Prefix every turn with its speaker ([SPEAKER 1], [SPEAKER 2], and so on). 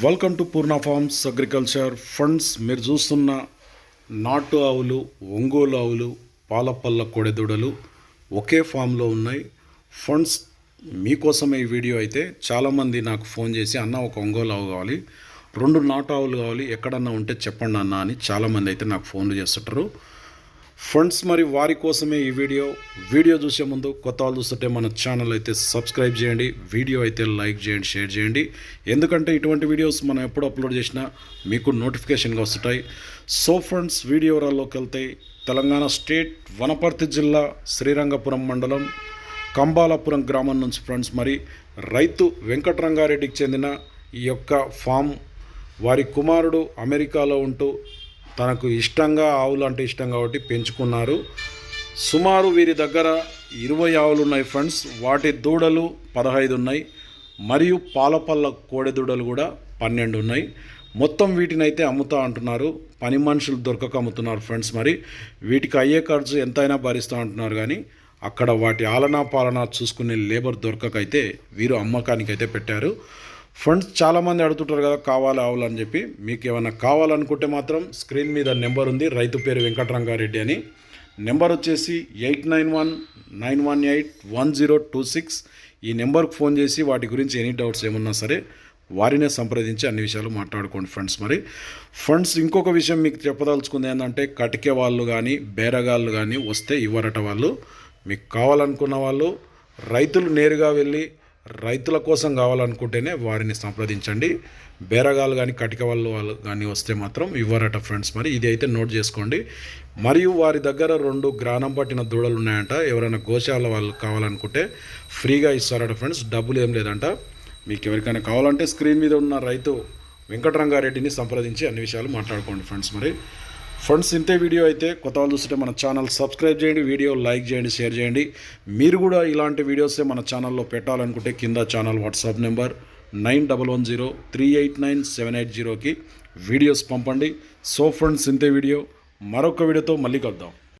[SPEAKER 1] Welcome to Poorna farms agriculture funds మీరు చూస్తున్న నాటు ఆవులు ఒంగోలు ఆవులు పాలపల్ల కోడెదూడలు ఒకే ఫామ్లో ఉన్నాయి. ఫండ్స్ మీకోసమే ఈ వీడియో అయితే చాలామంది నాకు ఫోన్ చేసి అన్న ఒక ఒంగోలు ఆవు కావాలి రెండు నాటు ఆవులు కావాలి ఎక్కడన్నా ఉంటే చెప్పండి అన్న అని చాలామంది అయితే నాకు ఫోన్లు చేస్తుంటారు. ఫ్రెండ్స్ మరి వారి కోసమే ఈ వీడియో. వీడియో చూసే ముందు కొత్త వాళ్ళు చూస్తుంటే మన ఛానల్ అయితే సబ్స్క్రైబ్ చేయండి. వీడియో అయితే లైక్ చేయండి షేర్ చేయండి. ఎందుకంటే ఇటువంటి వీడియోస్ మనం ఎప్పుడు అప్లోడ్ చేసినా మీకు నోటిఫికేషన్గా వస్తుంటాయి. సో ఫ్రెండ్స్ వీడియో రాల్లోకి వెళ్తే తెలంగాణ స్టేట్ వనపర్తి జిల్లా శ్రీరంగపురం మండలం కంబాలపురం గ్రామం నుంచి ఫ్రెండ్స్ మరి రైతు వెంకటరంగారెడ్డికి చెందిన ఈ యొక్క ఫామ్ వారి కుమారుడు అమెరికాలో ఉంటూ తనకు ఇష్టంగా ఆవులు అంటే ఇష్టం కాబట్టి పెంచుకున్నారు. సుమారు వీరి దగ్గర ఇరవై ఆవులు ఉన్నాయి ఫ్రెండ్స్. వాటి దూడలు పదహైదు ఉన్నాయి. మరియు పాలపల్ల కోడె దూడలు కూడా పన్నెండు ఉన్నాయి. మొత్తం వీటిని అయితే అమ్ముతా అంటున్నారు. పని మనుషులు దొరకక అమ్ముతున్నారు ఫ్రెండ్స్ మరి. వీటికి అయ్యే ఖర్చు ఎంతైనా భరిస్తూ అంటున్నారు కానీ అక్కడ వాటి ఆలనా పాలన చూసుకునే లేబర్ దొరకకైతే వీరు అమ్మకానికైతే పెట్టారు. ఫ్రెండ్స్ చాలామంది అడుగుతుంటారు కదా కావాలి ఆవులని చెప్పి. మీకు ఏమైనా కావాలనుకుంటే మాత్రం స్క్రీన్ మీద నెంబర్ ఉంది. రైతు పేరు వెంకటరంగారెడ్డి అని. నెంబర్ వచ్చేసి eight nine one nine one eight one zero two six. ఈ నెంబర్కి ఫోన్ చేసి వాటి గురించి ఎనీ డౌట్స్ ఏమన్నా సరే వారినే సంప్రదించి అన్ని విషయాలు మాట్లాడుకోండి ఫ్రెండ్స్ మరి. ఫ్రెండ్స్ ఇంకొక విషయం మీకు చెప్పదలుచుకుంది ఏంటంటే కటికే వాళ్ళు కానీ బేరగాళ్ళు కానీ వస్తే ఇవ్వరట వాళ్ళు. మీకు కావాలనుకున్న వాళ్ళు రైతులు నేరుగా వెళ్ళి రైతుల కోసం కావాలనుకుంటేనే వారిని సంప్రదించండి. బేరగాళ్ళు కానీ కటిక వాళ్ళు వాళ్ళు కానీ వస్తే మాత్రం ఇవ్వరట ఫ్రెండ్స్ మరి. ఇది అయితే నోట్ చేసుకోండి. మరియు వారి దగ్గర రెండు గ్రానం పట్టిన దూడలు ఉన్నాయంట. ఎవరైనా గోశాల వాళ్ళు కావాలనుకుంటే ఫ్రీగా ఇస్తారట ఫ్రెండ్స్. డబ్బులు ఏం లేదంట. మీకు ఎవరికైనా కావాలంటే స్క్రీన్ మీద ఉన్న రైతు వెంకటరంగారెడ్డిని సంప్రదించి అన్ని విషయాలు మాట్లాడుకోండి ఫ్రెండ్స్ మరి. ఫ్రెండ్స్ ఇంతే వీడియో అయితే కొత్త వాళ్ళు చూస్తుంటే మన ఛానల్ సబ్స్క్రైబ్ చేయండి వీడియో లైక్ చేయండి షేర్ చేయండి. మీరు కూడా ఇలాంటి వీడియోసే మన ఛానల్లో పెట్టాలనుకుంటే కింద channel WhatsApp number nine double one zero three eight nine seven eight జీరోకి వీడియోస్ పంపండి. సో ఫ్రెండ్స్ ఇంతే వీడియో మరొక వీడియోతో మళ్ళీ కలుద్దాం.